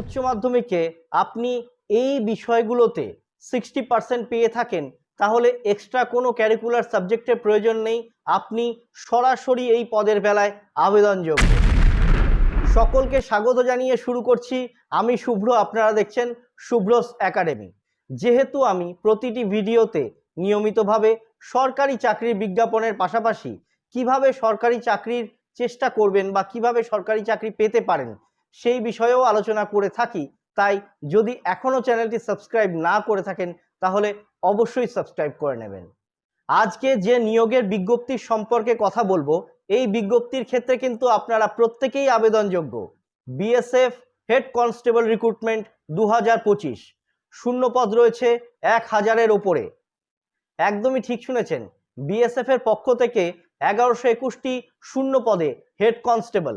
উচ্চ মাধ্যমিকে আপনি এই বিষয়গুলোতে সিক্সটি পার্সেন্ট পেয়ে থাকেন, তাহলে এক্সট্রা কোনো ক্যারিকুলার সাবজেক্টের প্রয়োজন নেই। আপনি সরাসরি এই পদের বেলায় আবেদনযোগ্য সকলকে স্বাগত জানিয়ে শুরু করছি। আমি শুভ্র, আপনারা দেখছেন শুভ্রস একাডেমি। যেহেতু আমি প্রতিটি ভিডিওতে নিয়মিতভাবে সরকারি চাকরির বিজ্ঞাপনের পাশাপাশি কীভাবে সরকারি চাকরির চেষ্টা করবেন বা কীভাবে সরকারি চাকরি পেতে পারেন সেই বিষয়েও আলোচনা করে থাকি। তাই যদি এখনও চ্যানেলটি সাবস্ক্রাইব না করে থাকেন, তাহলে অবশ্যই সাবস্ক্রাইব করে নেবেন। আজকে যে নিয়োগের বিজ্ঞপ্তির সম্পর্কে কথা বলব, এই বিজ্ঞপ্তির ক্ষেত্রে কিন্তু আপনারা প্রত্যেকেই আবেদনযোগ্য। বিএসএফ হেড কনস্টেবল রিক্রুটমেন্ট দু হাজার পঁচিশ। শূন্য পদ রয়েছে এক হাজারের ওপরে। একদমই ঠিক শুনেছেন বিএসএফ এর পক্ষ থেকে এগারোশো একুশটি শূন্য পদে হেড কনস্টেবল।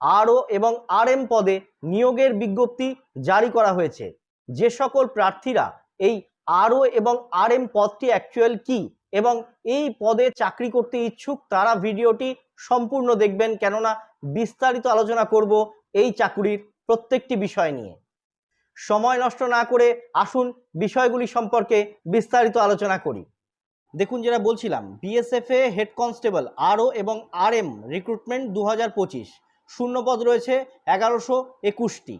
আরও এবং আর এম পদে নিয়োগের বিজ্ঞপ্তি জারি করা হয়েছে। যে সকল প্রার্থীরা এই আরও এবং আর এম পদটি অ্যাকচুয়াল কি এবং এই পদে চাকরি করতে ইচ্ছুক তারা ভিডিওটি সম্পূর্ণ দেখবেন, কেননা বিস্তারিত আলোচনা করব এই চাকুরির প্রত্যেকটি বিষয় নিয়ে। সময় নষ্ট না করে আসুন বিষয়গুলি সম্পর্কে বিস্তারিত আলোচনা করি। দেখুন, যেটা বলছিলাম, বিএসএফে হেড কনস্টেবল আরও এবং আর এম রিক্রুটমেন্ট দু হাজার পঁচিশ। শূন্যপদ রয়েছে এগারোশো একুশটি।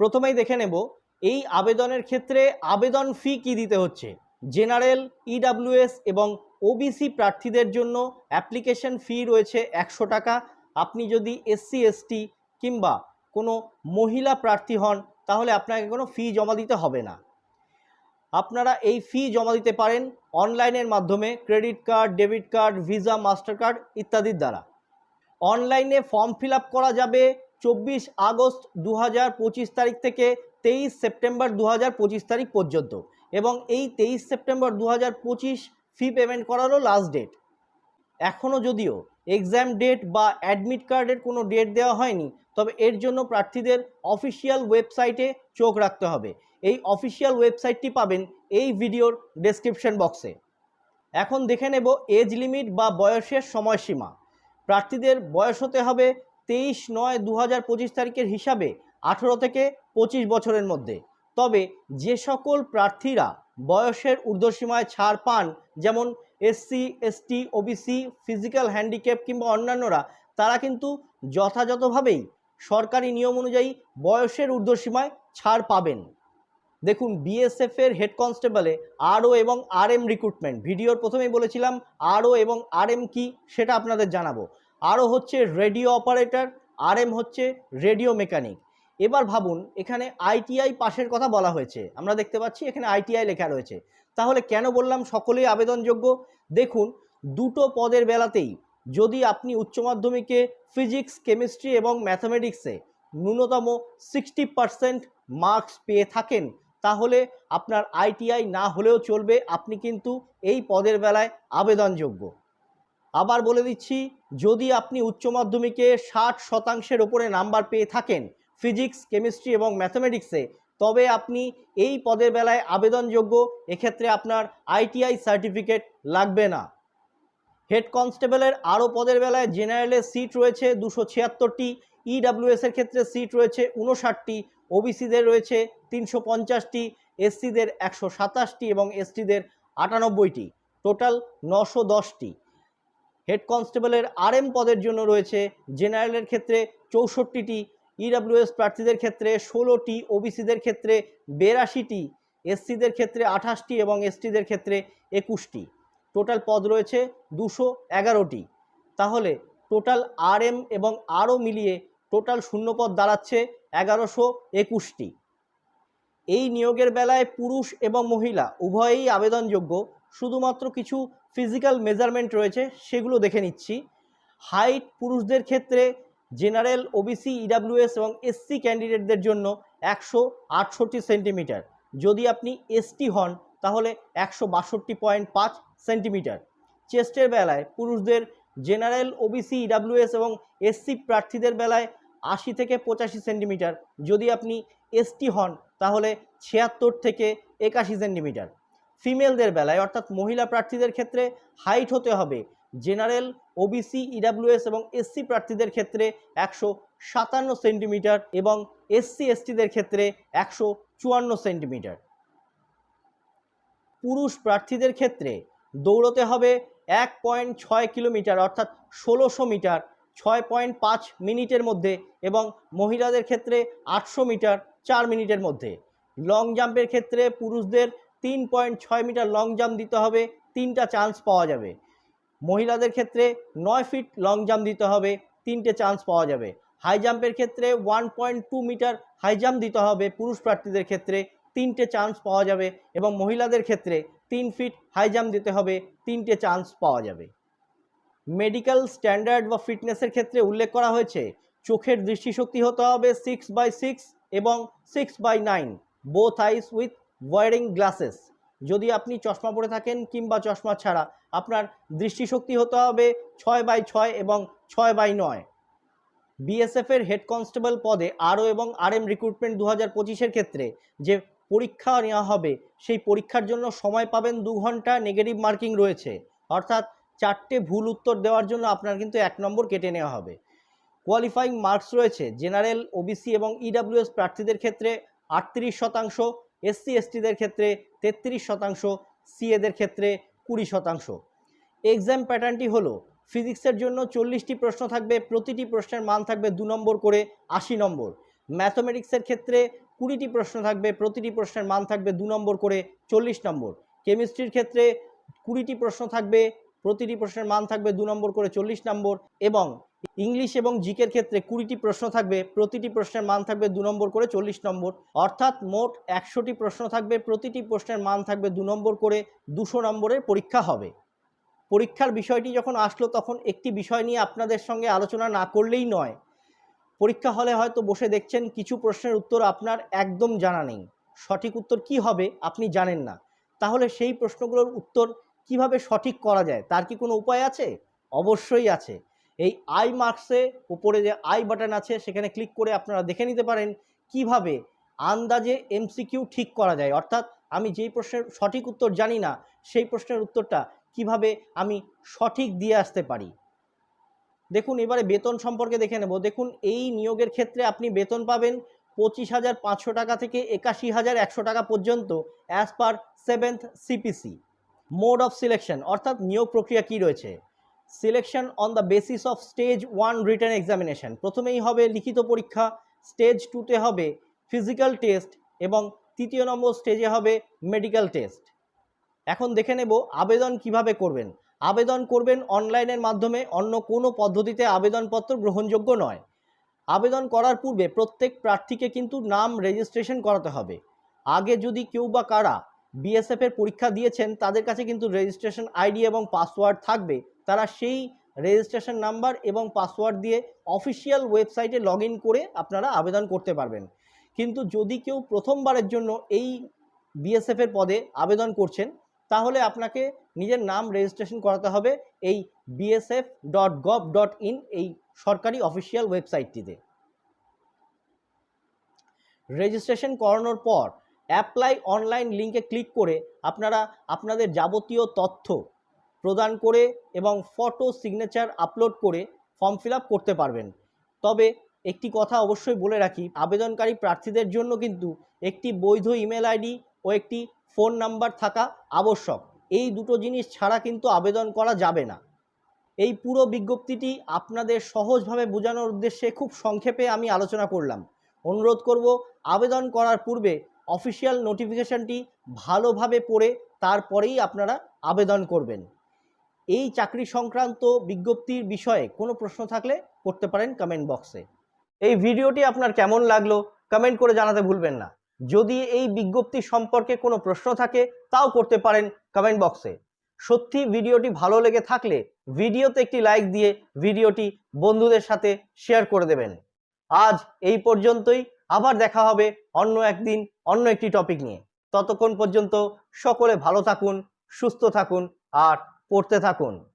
প্রথমেই দেখে নেব, এই আবেদনের ক্ষেত্রে আবেদন ফি কি দিতে হচ্ছে? জেনারেল ইডাব্লিউএস এবং ওবিসি প্রার্থীদের জন্য অ্যাপ্লিকেশন ফি রয়েছে একশো টাকা। আপনি যদি এসসি এসটি কিংবা কোনো মহিলা প্রার্থী হন, তাহলে আপনাকে কোনো ফি জমা দিতে হবে না। আপনারা এই ফি জমা দিতে পারেন অনলাইনের মাধ্যমে credit card debit card Visa Mastercard ইত্যাদির দ্বারা। অনলাইনে ফর্ম ফিল করা যাবে চব্বিশ আগস্ট দু তারিখ থেকে তেইশ সেপ্টেম্বর দু তারিখ পর্যন্ত এবং এই তেইশ সেপ্টেম্বর দু ফি পেমেন্ট করারও লাস্ট ডেট এখনও যদিও এক্সাম ডেট বা অ্যাডমিট কার্ডের কোনো ডেট দেওয়া হয়নি, তবে এর জন্য প্রার্থীদের অফিসিয়াল ওয়েবসাইটে চোখ রাখতে হবে। এই অফিসিয়াল ওয়েবসাইটটি পাবেন এই ভিডিওর ডেসক্রিপশন বক্সে এখন দেখে নেব এজ লিমিট বা বয়সের সময়সীমা। প্রার্থীদের বয়স হতে হবে তেইশ নয় দু হাজার পঁচিশ তারিখের হিসাবে আঠেরো থেকে পঁচিশ বছরের মধ্যে। তবে যে সকল প্রার্থীরা বয়সের ঊর্ধ্বসীমায় ছাড় পান, যেমন SC ST OBC physical handicap কিংবা অন্যান্যরা, তারা কিন্তু যথাযথভাবেই সরকারি নিয়ম অনুযায়ী বয়সের ঊর্ধ্বসীমায় ছাড় পাবেন। দেখুন বিএসএফ এর হেড কনস্টেবলে আরও এবং আর এম রিক্রুটমেন্ট। ভিডিওর প্রথমেই বলেছিলাম, আরও এবং আর এম কি সেটা আপনাদের জানাব। আরও হচ্ছে রেডিও অপারেটর আর এম হচ্ছে রেডিও মেকানিক। এবার ভাবুন, এখানে আইটিআই পাশের কথা বলা হয়েছে। আমরা দেখতে পাচ্ছি এখানে আইটিআই লেখা রয়েছে। তাহলে কেন বললাম সকলেই আবেদনযোগ্য? দেখুন, দুটো পদের বেলাতেই যদি আপনি উচ্চ মাধ্যমিকে ফিজিক্স, কেমিস্ট্রি এবং ম্যাথামেটিক্সে ন্যূনতম সিক্সটি পারসেন্ট মার্কস পেয়ে থাকেন, তাহলে আপনার আইটিআই না হলেও চলবে। আপনি কিন্তু এই পদের বেলায় আবেদনযোগ্য। আবার বলে দিচ্ছি, যদি আপনি উচ্চ মাধ্যমিকে ষাট শতাংশের ওপরে নাম্বার পেয়ে থাকেন ফিজিক্স কেমিস্ট্রি এবং ম্যাথামেটিক্সে তবে আপনি এই পদের বেলায় আবেদনযোগ্য, এক্ষেত্রে আপনার আইটিআই সার্টিফিকেট লাগবে না। হেড কনস্টেবলের আরও পদের বেলায় জেনারেলের সিট রয়েছে দুশো ছিয়াত্তরটি ইডাব্লিউএস এর ক্ষেত্রে সিট রয়েছে উনষাটটি ওবিসিদের রয়েছে তিনশো পঞ্চাশটি এসসিদের একশো সাতাশটি এবং এসটিদের আটানব্বইটি টোটাল নশো দশটি। হেড কনস্টেবলের আরএম পদের জন্য রয়েছে জেনারেলের ক্ষেত্রে চৌষট্টিটি ইডাব্লিউএস প্রার্থীদের ক্ষেত্রে ষোলোটি ওবিসিদের ক্ষেত্রে বেরাশিটি এসসিদের ক্ষেত্রে আঠাশটি এবং এসটিদের ক্ষেত্রে একুশটি। টোটাল পদ রয়েছে দুশো এগারোটি। তাহলে টোটাল আরএম এবং আরও মিলিয়ে টোটাল শূন্যপদ দাঁড়াচ্ছে এগারোশো একুশটি। এই নিয়োগের বেলায় পুরুষ এবং মহিলা উভয়েই আবেদনযোগ্য। শুধুমাত্র কিছু ফিজিক্যাল মেজারমেন্ট রয়েছে, সেগুলো দেখে নিচ্ছি। হাইট পুরুষদের ক্ষেত্রে জেনারেল ওবিসি ইডাব্লিউএস এবং এসসি ক্যান্ডিডেটদের জন্য একশো আটষট্টি সেন্টিমিটার যদি আপনি এসটি হন, তাহলে একশো বাষট্টি পয়েন্ট পাঁচ সেন্টিমিটার চেস্টের বেলায় পুরুষদের জেনারেল ওবিসি ইডাব্লিউএস এবং এসসি প্রার্থীদের বেলায় আশি থেকে পঁচাশি সেন্টিমিটার যদি আপনি এসটি হন, তাহলে ছিয়াত্তর থেকে একাশি সেন্টিমিটার ফিমেলদের বেলায়, অর্থাৎ মহিলা প্রার্থীদের ক্ষেত্রে হাইট হতে হবে। জেনারেল ওবিসি ইডাব্লিউএস এবং এসসি প্রার্থীদের ক্ষেত্রে একশো সাতান্ন সেন্টিমিটার এবং এসসি এসটিদের ক্ষেত্রে একশো চুয়ান্ন সেন্টিমিটার। পুরুষ প্রার্থীদের ক্ষেত্রে দৌড়তে হবে এক পয়েন্ট ছয় কিলোমিটার, অর্থাৎ ষোলোশো মিটার, ছয় পয়েন্ট পাঁচ মিনিটের মধ্যে এবং মহিলাদের ক্ষেত্রে আটশো মিটার, চার মিনিটের মধ্যে। লং জাম্পের ক্ষেত্রে পুরুষদের তিন পয়েন্ট ছয় মিটার লং জাম্প দিতে হবে, তিনটা চান্স পাওয়া যাবে। মহিলাদের ক্ষেত্রে নয় ফিট লং জাম্প দিতে হবে, তিনটে চান্স পাওয়া যাবে। হাই জাম্পের ক্ষেত্রে one point two metre high jump দিতে হবে, পুরুষ প্রার্থীদের ক্ষেত্রে তিনটে চান্স পাওয়া যাবে এবং মহিলাদের ক্ষেত্রে তিন ফিট হাই জাম্প দিতে হবে, তিনটে চান্স পাওয়া যাবে। মেডিকেল স্ট্যান্ডার্ড বা ফিটনেসের ক্ষেত্রে উল্লেখ করা হয়েছে, চোখের দৃষ্টিশক্তি হতে হবে সিক্স বাই সিক্স এবং six by nine both eyes with wearing glasses যদি আপনি চশমা পরে থাকেন কিংবা চশমা ছাড়া, আপনার দৃষ্টিশক্তি হতে হবে ছয় বাই ছয় এবং ছয় বাই নয়। বিএসএফের হেড কনস্টেবল পদে আরও এবং আরএম রিক্রুটমেন্ট দু হাজার পঁচিশের ক্ষেত্রে যে পরীক্ষা নেওয়া হবে, সেই পরীক্ষার জন্য সময় পাবেন দু ঘণ্টা নেগেটিভ মার্কিং রয়েছে। অর্থাৎ চারটে ভুল উত্তর দেওয়ার জন্য আপনার কিন্তু এক নম্বর কেটে নেওয়া হবে। কোয়ালিফাইং মার্কস রয়েছে। জেনারেল ওবিসি এবং ইডাব্লিউএস প্রার্থীদের ক্ষেত্রে আটত্রিশ শতাংশ এসসি এসটিদের ক্ষেত্রে তেত্রিশ শতাংশ সিএদের ক্ষেত্রে কুড়ি শতাংশ। এক্সাম প্যাটার্নটি হলো ফিজিক্সের জন্য চল্লিশটি প্রশ্ন থাকবে, প্রতিটি প্রশ্নের মান থাকবে দু নম্বর করে আশি নম্বর। ম্যাথমেটিক্সের ক্ষেত্রে কুড়িটি প্রশ্ন থাকবে, প্রতিটি প্রশ্নের মান থাকবে দু নম্বর করে চল্লিশ নম্বর। কেমিস্ট্রির ক্ষেত্রে কুড়িটি প্রশ্ন থাকবে, প্রতিটি প্রশ্নের মান থাকবে দু নম্বর করে চল্লিশ নম্বর এবং ইংলিশ এবং জিকের ক্ষেত্রে কুড়িটি প্রশ্ন থাকবে, প্রতিটি প্রশ্নের মান থাকবে দু নম্বর করে চল্লিশ নম্বর। অর্থাৎ মোট একশোটি প্রশ্ন থাকবে, প্রতিটি প্রশ্নের মান থাকবে দু নম্বর করে দুশো নম্বরের পরীক্ষা হবে। পরীক্ষার বিষয়টি যখন আসলো তখন একটি বিষয় নিয়ে আপনাদের সঙ্গে আলোচনা না করলেই নয়। পরীক্ষা হলে হয়তো বসে দেখছেন কিছু প্রশ্নের উত্তর আপনার একদম জানা নেই। সঠিক উত্তর কি হবে আপনি জানেন না। তাহলে সেই প্রশ্নগুলোর উত্তর কীভাবে সঠিক করা যায়, তার কি কোনো উপায় আছে? অবশ্যই আছে। এই আই মার্কসে উপরে যে আই বাটন আছে, সেখানে ক্লিক করে আপনারা দেখে নিতে পারেন কীভাবে আন্দাজে এমসিকিউ ঠিক করা যায়। অর্থাৎ আমি যেই প্রশ্নের সঠিক উত্তর জানি না, সেই প্রশ্নের উত্তরটা কীভাবে আমি সঠিক দিয়ে আসতে পারি। দেখুন, এবারে বেতন সম্পর্কে দেখে নেব। দেখুন, এই নিয়োগের ক্ষেত্রে আপনি বেতন পাবেন পঁচিশ হাজার পাঁচশো টাকা থেকে একাশি হাজার একশো টাকা পর্যন্ত as per seventh CPC mode of selection অর্থাৎ নিয়োগ প্রক্রিয়া কি রয়েছে? Selection on the basis of stage one written examination প্রথমেই হবে লিখিত পরীক্ষা স্টেজ টুতে হবে ফিজিক্যাল টেস্ট এবং তৃতীয় নম্বর স্টেজে হবে মেডিকেল টেস্ট এখন দেখে নেব আবেদন কীভাবে করবেন। আবেদন করবেন অনলাইনের মাধ্যমে, অন্য কোনো পদ্ধতিতে আবেদনপত্র গ্রহণযোগ্য নয়। আবেদন করার পূর্বে প্রত্যেক প্রার্থীকে কিন্তু নাম রেজিস্ট্রেশন করাতে হবে। আগে যদি কেউ বা কারা বিএসএফের পরীক্ষা দিয়েছেন, তাদের কাছে কিন্তু রেজিস্ট্রেশন আইডি এবং পাসওয়ার্ড থাকবে। তারা সেই রেজিস্ট্রেশন নাম্বার এবং পাসওয়ার্ড দিয়ে অফিসিয়াল ওয়েবসাইটে লগ করে আপনারা আবেদন করতে পারবেন। কিন্তু যদি কেউ প্রথমবারের জন্য এই বিএসএফ এর পদে আবেদন করছেন, তাহলে আপনাকে নিজের নাম রেজিস্ট্রেশন করাতে হবে এই BSF dot gov dot in এই সরকারি অফিসিয়াল ওয়েবসাইটটিতে রেজিস্ট্রেশন করানোর পর অ্যাপ্লাই অনলাইন লিঙ্কে ক্লিক করে আপনারা আপনাদের যাবতীয় তথ্য প্রদান করে এবং ফটো সিগনেচার আপলোড করে ফর্ম ফিল করতে পারবেন। তবে একটি কথা অবশ্যই বলে রাখি, আবেদনকারী প্রার্থীদের জন্য কিন্তু একটি বৈধ ইমেল আইডি ও একটি ফোন নাম্বার থাকা আবশ্যক। এই দুটো জিনিস ছাড়া কিন্তু আবেদন করা যাবে না। এই পুরো বিজ্ঞপ্তিটি আপনাদের সহজভাবে বোঝানোর উদ্দেশ্যে খুব সংক্ষেপে আমি আলোচনা করলাম। অনুরোধ করব, আবেদন করার পূর্বে অফিসিয়াল নোটিফিকেশনটি ভালোভাবে পড়ে, তারপরেই আপনারা আবেদন করবেন। এই চাকরি সংক্রান্ত বিজ্ঞপ্তির বিষয়ে কোনো প্রশ্ন থাকলে করতে পারেন কমেন্ট বক্সে এই ভিডিওটি আপনার কেমন লাগল কমেন্ট করে জানাতে ভুলবেন না। যদি এই বিজ্ঞপ্তি সম্পর্কে কোনো প্রশ্ন থাকে তাও করতে পারেন কমেন্ট বক্সে সত্যি ভিডিওটি ভালো লেগে থাকলে ভিডিওতে একটি লাইক দিয়ে ভিডিওটি বন্ধুদের সাথে শেয়ার করে দেবেন। আজ এই পর্যন্তই, আবার দেখা হবে অন্য একদিন অন্য একটি টপিক নিয়ে। ততক্ষণ পর্যন্ত সকলে ভালো থাকুন, সুস্থ থাকুন, আর পড়তে থাকুন।